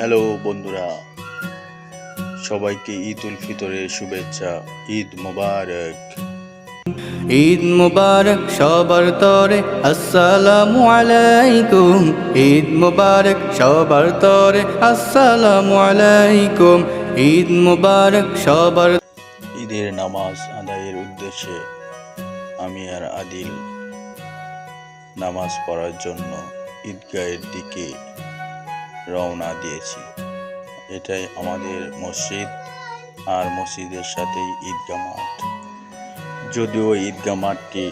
Hello বন্ধুরা সবাইকে ঈদ উল ফিতরের শুভেচ্ছা ঈদ মোবারক। ঈদ মুবারক সবার তরে আসসালামু আলাইকুম। ঈদ মুবারক সবার তরে আসসালামু আলাইকুম। ঈদ মুবারক সবার ঈদের নামাজ আদায়ের উদ্দেশ্যে আমি আর আদিল নামাজ পড়ার জন্য ঈদগাহের দিকে রওনা দিয়েছি। এটাই আমাদের মসজিদ আর মসজিদের সাথেই ঈদগাহ মাঠ। যদিও ঈদগাহ মাঠটি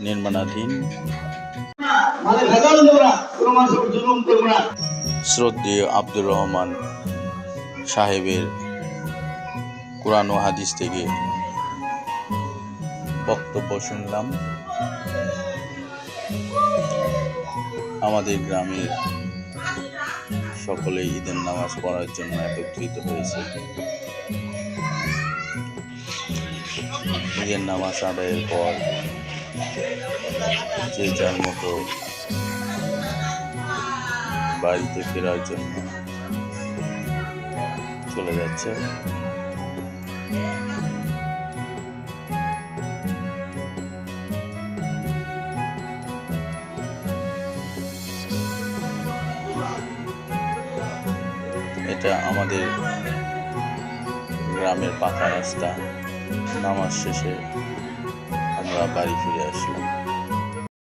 নির্মাণাধীন। শ্রদ্ধেয় আব্দুর রহমান সাহেবের কোরআন হাদিস থেকে বক্তব্য শুনলাম। আমাদের গ্রামের সকলে ঈদের নামাজ পড়ার জন্য একত্রিত হয়েছে। ঈদের নামাজ আদায়ের পর যে যার মতো বাড়িতে ফেরার জন্য চলে যাচ্ছে। এটা আমাদের গ্রামের পাকা রাস্তা নামাজ শেষে আমরা বাড়ি ফিরে আসলাম।